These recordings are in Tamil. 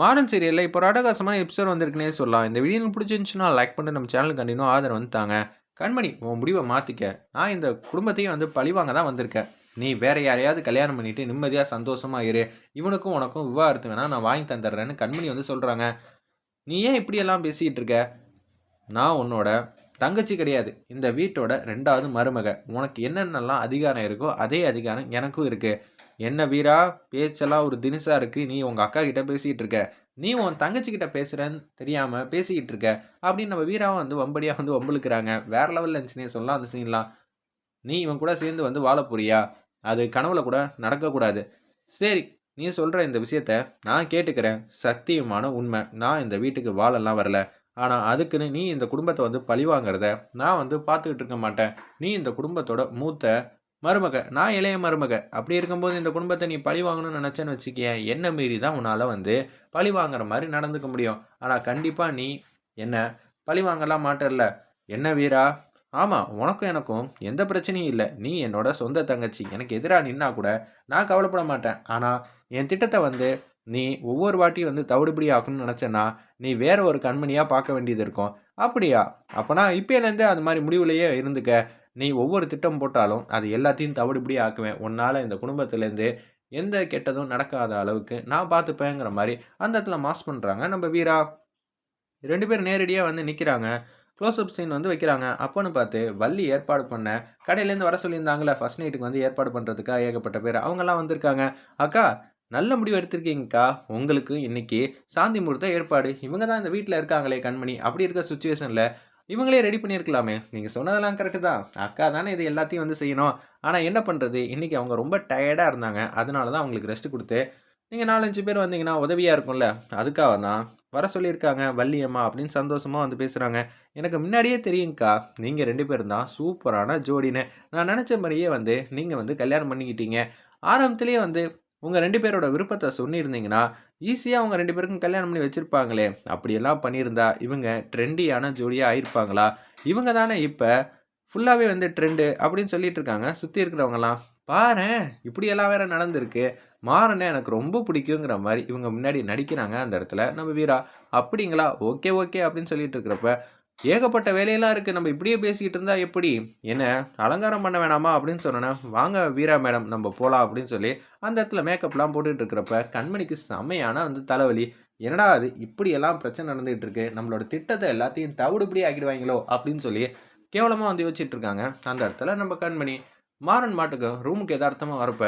மாடர்ன் சீரியலில் இப்போ ஒரு அடகாசமான எபிசோட் வந்திருக்குனே சொல்லலாம். இந்த வீடியோ பிடிச்சிருந்துச்சுன்னா லைக் பண்ணிட்டு நம்ம சேனலுக்கு கண்டினியூ ஆதரவு வந்துட்டாங்க கண்மணி உன் முடிவை மாற்றிக்க நான் இந்த குடும்பத்தையும் வந்து பழிவாங்க தான் வந்திருக்கேன். நீ வேற யாரையாவது கல்யாணம் பண்ணிட்டு நிம்மதியாக சந்தோஷமாக இரு. இவனுக்கும் உனக்கும் விவாகரத்து வேணால் நான் வாங்கி தந்துடுறேன்னு கண்மணி வந்து சொல்கிறாங்க நீ ஏன் இப்படியெல்லாம் பேசிக்கிட்டு இருக்க? நான் உன்னோட தங்கச்சி கிடையாது. இந்த வீட்டோட ரெண்டாவது மருமக. உனக்கு என்னென்னலாம் அதிகாரம் இருக்கோ அதே அதிகாரம் எனக்கும் இருக்கு. என்ன வீரா? பேச்செல்லாம் ஒரு தினுசா இருக்கு. நீ உங்க அக்கா கிட்ட பேசிக்கிட்டு இருக்க. நீ உன் தங்கச்சி கிட்ட பேசுறேன்னு தெரியாம பேசிக்கிட்டு இருக்க. அப்படின்னு நம்ம வீராவை வந்து வம்படியா வந்து வம்பளுக்குறாங்க வேற லெவல்ல இருந்துச்சுன்னே சொல்லலாம் அந்த சீன்லாம் நீ இவன் கூட சேர்ந்து வந்து வாழ போறியா? அது கனவுல கூட நடக்கக்கூடாது சரி நீ சொல்ற இந்த விஷயத்த நான் கேட்டுக்கிறேன். சத்தியமான உண்மை. நான் இந்த வீட்டுக்கு வாழலாம் வரல. ஆனால் அதுக்குன்னு நீ இந்த குடும்பத்தை வந்து பழிவாங்கிறத நான் வந்து பார்த்துக்கிட்டு இருக்க மாட்டேன். நீ இந்த குடும்பத்தோட மூத்த மருமக நான் இளைய மருமக அப்படி இருக்கும்போது இந்த குடும்பத்தை நீ பழி வாங்கணும்னு நினச்சேன்னு வச்சுக்கேன் என்ன மீறி தான் உன்னால் வந்து பழி வாங்குற மாதிரி நடந்துக்க முடியும். ஆனால் கண்டிப்பாக நீ என்ன பழி வாங்கலாம் மாட்டல்ல என்ன வீரா? ஆமாம் உனக்கும் எனக்கும் எந்த பிரச்சனையும் இல்லை. நீ என்னோட சொந்த தங்கச்சி. எனக்கு எதிராக நின்னா கூட நான் கவலைப்பட மாட்டேன். ஆனால் என் திட்டத்தை வந்து நீ ஒவ்வொரு வாட்டியும் வந்து தவிடுபடி ஆகணும்னு நினச்சேன்னா நீ வேற ஒரு கண்மணியாக பார்க்க வேண்டியது இருக்கும். அப்படியா? அப்போனா இப்போலேருந்தே அது மாதிரி முடிவுலையே இருந்துக்க. நீ ஒவ்வொரு திட்டம் போட்டாலும் அது எல்லாத்தையும் தவிடுபடி ஆக்குவேன். உன்னால் இந்த குடும்பத்துலேருந்து எந்த கெட்டதும் நடக்காத அளவுக்கு நான் பார்த்துப்பேங்கிற மாதிரி அந்த இடத்துல மாஸ் பண்ணுறாங்க நம்ம வீரா. ரெண்டு பேரும் நேரடியாக வந்து நிற்கிறாங்க க்ளோஸ்அப் சீன் வந்து வைக்கிறாங்க. அப்போன்னு பார்த்து வள்ளி ஏற்பாடு பண்ண கடையிலேருந்து வர சொல்லியிருந்தாங்களே ஃபர்ஸ்ட் நைட்டுக்கு வந்து ஏற்பாடு பண்ணுறதுக்காக ஏகப்பட்ட பேர். அவங்கெல்லாம் வந்திருக்காங்க. அக்கா நல்ல முடிவு எடுத்திருக்கீங்கக்கா. உங்களுக்கு இன்னைக்கு சாந்தி முகூர்த்த ஏற்பாடு. இவங்க தான் இந்த வீட்டில் இருக்காங்களே கண்மணி. அப்படி இருக்க சுச்சுவேஷனில் இவங்களே ரெடி பண்ணியிருக்கலாமே. நீங்கள் சொன்னதெல்லாம் கரெக்டு தான். அக்கா தானே இது எல்லாத்தையும் வந்து செய்யணும். ஆனால் என்ன பண்ணுறது இன்றைக்கி அவங்க ரொம்ப டயர்டாக இருந்தாங்க. அதனால தான் அவங்களுக்கு ரெஸ்ட் கொடுத்து நீங்கள் நாலஞ்சு பேர் வந்தீங்கன்னா உதவியாக இருக்கும்ல. அதுக்காக தான் வர சொல்லியிருக்காங்க. வள்ளியம்மா அப்படின்னு சந்தோஷமாக வந்து பேசுகிறாங்க எனக்கு முன்னாடியே தெரியுங்க்கா நீங்கள் ரெண்டு பேரும் தான் சூப்பரான ஜோடின்னு. நான் நினச்ச மாதிரியே வந்து நீங்கள் வந்து கல்யாணம் பண்ணிக்கிட்டீங்க. ஆரம்பத்துலேயே வந்து உங்கள் ரெண்டு பேரோட விருப்பத்தை சொன்னிருந்தீங்கன்னா ஈஸியாக அவங்க ரெண்டு பேருக்கும் கல்யாணம் பண்ணி வச்சுருப்பாங்களே. அப்படியெல்லாம் பண்ணியிருந்தா இவங்க ட்ரெண்டியான ஜோடியாக ஆயிருப்பாங்களா? இவங்க தானே இப்போ ஃபுல்லாகவே வந்து ட்ரெண்டு அப்படின்னு சொல்லிட்டு இருக்காங்க. சுற்றி இருக்கிறவங்கலாம் பாரு இப்படியெல்லாம் வேற நடந்திருக்கு. மாறனே எனக்கு ரொம்ப பிடிக்குங்கிற மாதிரி இவங்க முன்னாடி நடிக்கிறாங்க அந்த இடத்துல. நம்ம வீரா அப்படிங்களா? ஓகே ஓகே அப்படின்னு சொல்லிட்டு இருக்கிறப்ப ஏகப்பட்ட வேலையெல்லாம் இருக்குது நம்ம இப்படியே பேசிக்கிட்டு இருந்தால் எப்படி? என்ன அலங்காரம் பண்ண வேணாமா அப்படின்னு சொன்னேன்னா வாங்க வீரா மேடம் நம்ம போகலாம் அப்படின்னு சொல்லி அந்த இடத்துல மேக்கப்லாம் போட்டுட்டு இருக்கிறப்ப கண்மணிக்கு செம்மையான வந்து தலைவலி. என்னடா அது இப்படியெல்லாம் பிரச்சனை நடந்துகிட்டு இருக்கு. நம்மளோட திட்டத்தை எல்லாத்தையும் தவிடுபடி ஆக்கிடுவாங்களோ அப்படின்னு சொல்லி கேவலமாக வந்து யோசிச்சுட்டு இருக்காங்க. அந்த இடத்துல நம்ம கண்மணி மாறன் மாட்டுக்கு ரூமுக்கு எதார்த்தமாக வரப்ப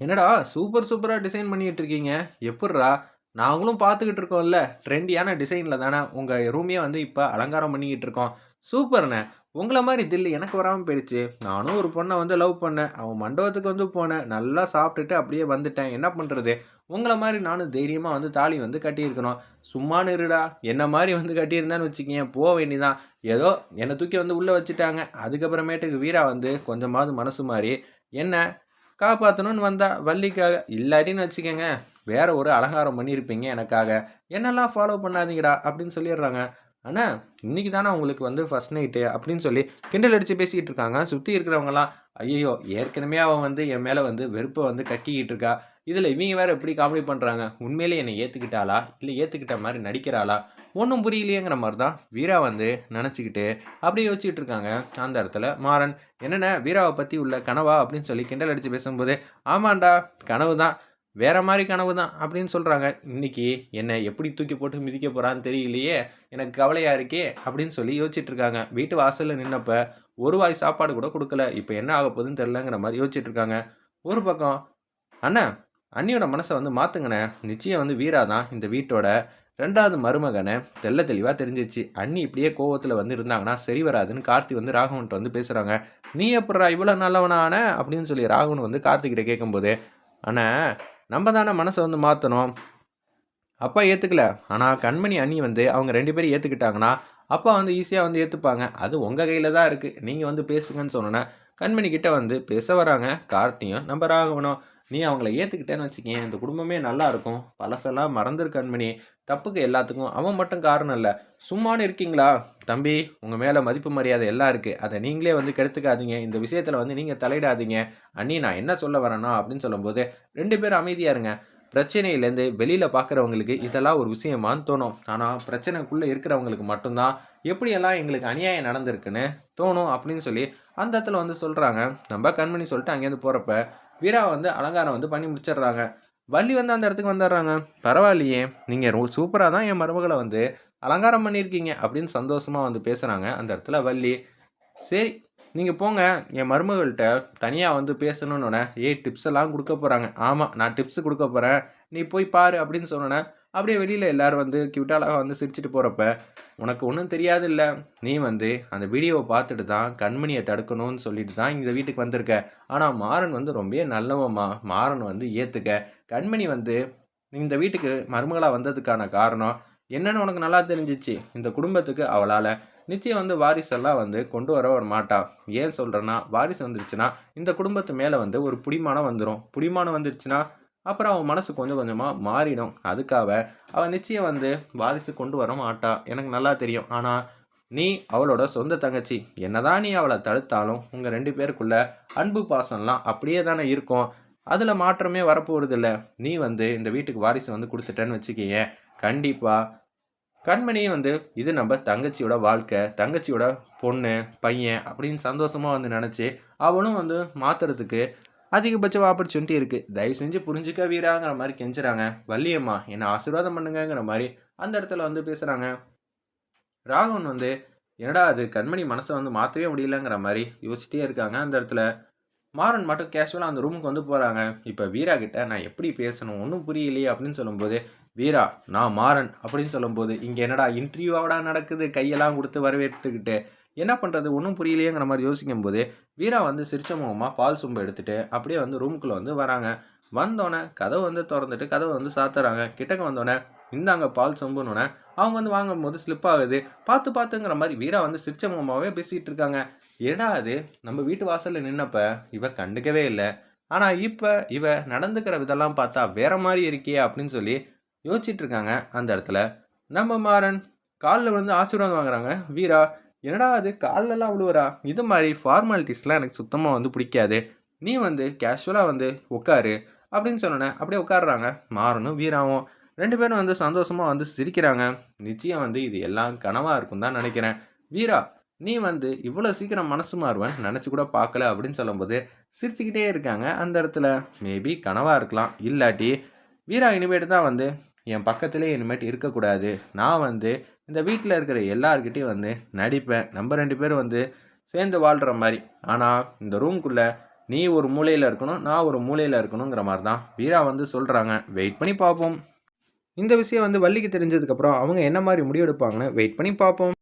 என்னடா சூப்பர் சூப்பராக டிசைன் பண்ணிகிட்டு இருக்கீங்க. எப்பட்றா நாங்களும் பார்த்துக்கிட்டு இருக்கோம்ல ட்ரெண்டியான டிசைனில் தானே உங்கள் ரூமே வந்து இப்போ அலங்காரம் பண்ணிக்கிட்டு இருக்கோம். சூப்பர்ண்ணே. உங்களை மாதிரி தில்லு எனக்கு வராமல் போயிடுச்சு நானும் ஒரு பொண்ணை வந்து லவ் பண்ணேன். அவன் மண்டபத்துக்கு வந்து போனேன். நல்லா சாப்பிட்டுட்டு அப்படியே வந்துட்டேன். என்ன பண்ணுறது உங்களை மாதிரி நானும் தைரியமாக வந்து தாலி வந்து கட்டியிருக்கணும். சும்மானு இருடா என்ன மாதிரி வந்து கட்டியிருந்தான்னு வச்சுக்கேன் போக வேண்டிதான். ஏதோ என்னை தூக்கி வந்து உள்ளே வச்சுட்டாங்க. அதுக்கப்புறமேட்டுக்கு வீரா வந்து கொஞ்சமாவது மனசு மாதிரி என்ன? காப்பாற்றணும்னு வந்தா வள்ளிக்காக? இல்லாட்டின்னு வச்சுக்கோங்க. வேற ஒரு அலங்காரம் பண்ணியிருப்பீங்க எனக்காக. என்னெல்லாம் ஃபாலோ பண்ணாதீங்கடா அப்படின்னு சொல்லிடுறாங்க. ஆனால் இன்னைக்கு தானே உங்களுக்கு வந்து ஃபர்ஸ்ட் நைட்டு அப்படின்னு சொல்லி கிண்டல் அடித்து பேசிக்கிட்டு இருக்காங்க. சுற்றி இருக்கிறவங்கலாம் ஐயோ ஏற்கனவே அவன் வந்து என் மேலே வந்து வெறுப்பை வந்து கக்கிக்கிட்டு இருக்கா. இதில் இவங்க வேறு எப்படி காமெடி பண்ணுறாங்க உண்மையிலே என்னை ஏற்றுக்கிட்டாளா இல்லை ஏற்றுக்கிட்ட மாதிரி நடிக்கிறாளா? ஒன்றும் புரியலையேங்கிற மாதிரி தான் வீரா வந்து நினச்சிக்கிட்டு அப்படியே யோசிச்சுட்டு இருக்காங்க. அந்த இடத்துல மாறன் என்னென்ன வீராவை பற்றி உள்ள கனவா? அப்படின்னு சொல்லி கிண்டல் அடித்து பேசும்போது ஆமாண்டா கனவு தான் வேற மாதிரி கனவு தான் அப்படின்னு சொல்கிறாங்க இன்னைக்கு என்னை எப்படி தூக்கி போட்டு மிதிக்க போகிறான்னு தெரியலையே எனக்கு கவலையாக இருக்கே அப்படின்னு சொல்லி யோசிச்சுட்டு இருக்காங்க. வீட்டு வாசலில் நின்னப்ப ஒரு வாய் சாப்பாடு கூட கொடுக்கல. இப்போ என்ன ஆக போகுதுன்னு தெரிலங்கிற மாதிரி யோசிச்சுட்டு இருக்காங்க. ஒரு பக்கம் அண்ணா அண்ணியோட மனசை வந்து மாற்றுங்கண்ணே நிச்சயம் வந்து வீரா தான் இந்த வீட்டோட ரெண்டாவது மருமகனை தெல்ல தெளிவாக தெரிஞ்சிச்சு. அண்ணி இப்படியே கோவத்தில் வந்து இருந்தாங்கன்னா சரி வராதுன்னு கார்த்தி வந்து ராகவன்ட்ட வந்து பேசுகிறாங்க நீ எப்படா இவ்வளோ நல்லவனான? அப்படின்னு சொல்லி ராகவன் வந்து கார்த்திகிட்ட கேட்கும்போது ஆனால் நம்ம தானே மனசை வந்து மாற்றணும் அப்பா ஏற்றுக்கல ஆனால் கண்மணி அண்ணி வந்து அவங்க ரெண்டு பேரும் ஏற்றுக்கிட்டாங்கன்னா அப்பா வந்து ஈஸியாக வந்து ஏற்றுப்பாங்க அது உங்கள் கையில் தான் இருக்குது நீங்கள் வந்து பேசுங்கன்னு சொன்னோன்னே கண்மணி கிட்டே வந்து பேச வராங்க. கார்த்தியும் நம்ம ராகவனும். நீ அவங்கள ஏற்றுக்கிட்டேன்னு வச்சுக்கேன் இந்த குடும்பமே நல்லா இருக்கும். பழசெல்லாம் மறந்துரு கண்மணி தப்புக்கு எல்லாத்துக்கும் அவன் மட்டும் காரணம் இல்லை. சும்மானு இருக்கீங்களா? தம்பி உங்கள் மேலே மதிப்பு மரியாதை எல்லாம் இருக்குது அதை நீங்களே வந்து கெடுத்துக்காதீங்க. இந்த விஷயத்தில் வந்து நீங்கள் தலையிடாதீங்க. அண்ணி நான் என்ன சொல்ல வரேன்னா அப்படின்னு சொல்லும்போது ரெண்டு பேரும் அமைதியாக இருங்க. பிரச்சனையிலேருந்து வெளியில் பார்க்குறவங்களுக்கு இதெல்லாம் ஒரு விஷயமான்னு தோணும். ஆனால் பிரச்சனைக்குள்ளே இருக்கிறவங்களுக்கு மட்டும்தான். எப்படியெல்லாம் எங்களுக்கு அநியாயம் நடந்திருக்குன்னு தோணும் அப்படின்னு சொல்லி அந்த இடத்துல வந்து சொல்கிறாங்க நம்ம கண்மணி சொல்லிட்டு அங்கேருந்து போகிறப்ப வீரா வந்து அலங்காரம் வந்து பண்ணி முடிச்சிடுறாங்க. வள்ளி வந்து அந்த இடத்துக்கு வந்துடுறாங்க. பரவாயில்லையே நீங்கள் சூப்பராக தான் என் மருமகளை வந்து அலங்காரம் பண்ணியிருக்கீங்க அப்படின்னு சந்தோஷமாக வந்து பேசுகிறாங்க அந்த இடத்துல வள்ளி. சரி நீங்கள் போங்க. என் மருமகள்கிட்ட தனியாக வந்து பேசணுன்னொன்னே ஏய் டிப்ஸ் எல்லாம் கொடுக்க போகிறாங்க ஆமாம் நான் டிப்ஸ் கொடுக்க போகிறேன் நீ போய் பாரு அப்படின்னு சொன்னோன்னே அப்படியே வெளியில் எல்லோரும் வந்து கியூட்டாலாக வந்து சிரிச்சுட்டு போகிறப்ப உனக்கு ஒன்றும் தெரியாது இல்லை நீ வந்து அந்த வீடியோவை பார்த்துட்டு தான் கண்மணியை தடுக்கணும்னு சொல்லிட்டு தான் இந்த வீட்டுக்கு வந்திருக்க. ஆனால் மாறன் வந்து ரொம்ப நல்லவம்மா. மாறன் வந்து ஏற்றுக்க கண்மணி வந்து இந்த வீட்டுக்கு மருமகளாக வந்ததுக்கான காரணம் என்னென்னு உனக்கு நல்லா தெரிஞ்சிச்சு. இந்த குடும்பத்துக்கு அவளால் நிச்சயம் வந்து வாரிசெல்லாம் வந்து கொண்டு வர வர மாட்டா. ஏன் சொல்கிறேன்னா வாரிசு வந்துருச்சுன்னா இந்த குடும்பத்து மேலே வந்து ஒரு புடிமானம் வந்துடும் புடிமானம் வந்துருச்சுன்னா அப்புறம் அவன் மனசு கொஞ்சம் கொஞ்சமாக மாறிடும். அதுக்காக அவன் நிச்சயம் வந்து வாரிசு கொண்டு வர மாட்டா. எனக்கு நல்லா தெரியும். ஆனால் நீ அவளோட சொந்த தங்கச்சி. என்னதான் நீ அவளை தடுத்தாலும் உங்கள் ரெண்டு பேருக்குள்ள அன்பு பாசம்லாம் அப்படியே தானே இருக்கும். அதில் மாற்றமே வரப்போகிறதில்ல நீ வந்து இந்த வீட்டுக்கு வாரிசு வந்து கொடுத்துட்டேன்னு வச்சுக்கிய. கண்டிப்பாக கண்மணி வந்து இது நம்ம தங்கச்சியோட வாழ்க்கை தங்கச்சியோட பொண்ணு பையன் அப்படின்னு சந்தோஷமாக வந்து நினச்சி அவனும் வந்து மாற்றுறதுக்கு அதிகபட்ச ஆப்பர்ச்சுனிட்டி இருக்குது தயவு செஞ்சு புரிஞ்சுக்க வீராங்கிற மாதிரி கெஞ்சுறாங்க. வள்ளியம்மா என்னை ஆசீர்வாதம் பண்ணுங்கங்கிற மாதிரி அந்த இடத்துல வந்து பேசுகிறாங்க ராகவன் வந்து என்னடா அது கண்மணி மனசை வந்து மாற்றவே முடியலங்கிற மாதிரி யோசிச்சிட்டே இருக்காங்க அந்த இடத்துல. மாறன் மட்டும் கேஷுவலாக அந்த ரூமுக்கு வந்து போகிறாங்க இப்போ வீரா கிட்ட நான் எப்படி பேசணும்? ஒன்றும் புரியலையே அப்படின்னு சொல்லும்போது வீரா நான் மாறன் அப்படின்னு சொல்லும்போது இங்கே என்னடா இன்டர்வியூவோட நடக்குது? கையெல்லாம் கொடுத்து வரவேற்றுக்கிட்டு என்ன பண்ணுறது ஒன்றும் புரியலையேங்கிற மாதிரி யோசிக்கும் போது வீரா வந்து சிரிச்ச முகமாக பால் சொம்பு எடுத்துகிட்டு அப்படியே வந்து ரூமுக்குள்ளே வந்து வராங்க. வந்தோடனே கதவை வந்து திறந்துட்டு கதவை வந்து சாத்துறாங்க. கிட்டக்க வந்தோடனே இந்தாங்க பால் சொம்புனோடனே அவங்க வந்து வாங்கும்போது ஸ்லிப் ஆகுது. பார்த்து பார்த்துங்கிற மாதிரி வீரா வந்து சிரிச்ச முகமாகவே பேசிகிட்டு இருக்காங்க. ஏடா அது நம்ம வீட்டு வாசலில் நின்னப்ப இவ கண்டுக்கவே இல்லை. ஆனால் இப்போ இவ நடந்துக்கிற விதெல்லாம் பார்த்தா வேற மாதிரி இருக்கே அப்படின்னு சொல்லி யோசிச்சுட்டு இருக்காங்க அந்த இடத்துல. நம்ம மாறன் காலில் வந்து ஆசீர்வாதம் வாங்குறாங்க. வீரா என்னடா அது? கால்லெல்லாம் விழுவுறா இது மாதிரி ஃபார்மாலிட்டிஸ்லாம் எனக்கு சுத்தமாக வந்து பிடிக்காது. நீ வந்து கேஷுவலாக வந்து உட்காரு அப்படின்னு சொன்னோன்னே அப்படியே உட்காடுறாங்க மாறனும் வீராவும். ரெண்டு பேரும் வந்து சந்தோஷமாக வந்து சிரிக்கிறாங்க. நிச்சயம் வந்து இது எல்லாம் கனவாக இருக்கும் தான் நினைக்கிறேன். வீரா நீ வந்து இவ்வளோ சீக்கிரம் மனசு மாறுவேன் நினச்சி கூட பார்க்கல அப்படின்னு சொல்லும்போது சிரிச்சுக்கிட்டே இருக்காங்க அந்த இடத்துல. மேபி கனவாக இருக்கலாம். இல்லாட்டி வீரா இனிமேட்டு தான் வந்து என் பக்கத்திலே இனிமேட்டு இருக்கக்கூடாது. நான் வந்து இந்த வீட்டில் இருக்கிற எல்லார்கிட்டையும் வந்து நடிப்பேன். நம்ம ரெண்டு பேரும் வந்து சேர்ந்து வாழ்கிற மாதிரி. ஆனால் இந்த ரூம்குள்ளே நீ ஒரு மூலையில் இருக்கணும் நான் ஒரு மூலையில் இருக்கணுங்கிற மாதிரி தான் வீரா வந்து சொல்கிறாங்க வெயிட் பண்ணி பார்ப்போம். இந்த விஷயம் வந்து வள்ளிக்கு தெரிஞ்சதுக்கப்புறம் அவங்க என்ன மாதிரி முடிவெடுப்பாங்கன்னு வெயிட் பண்ணி பார்ப்போம்.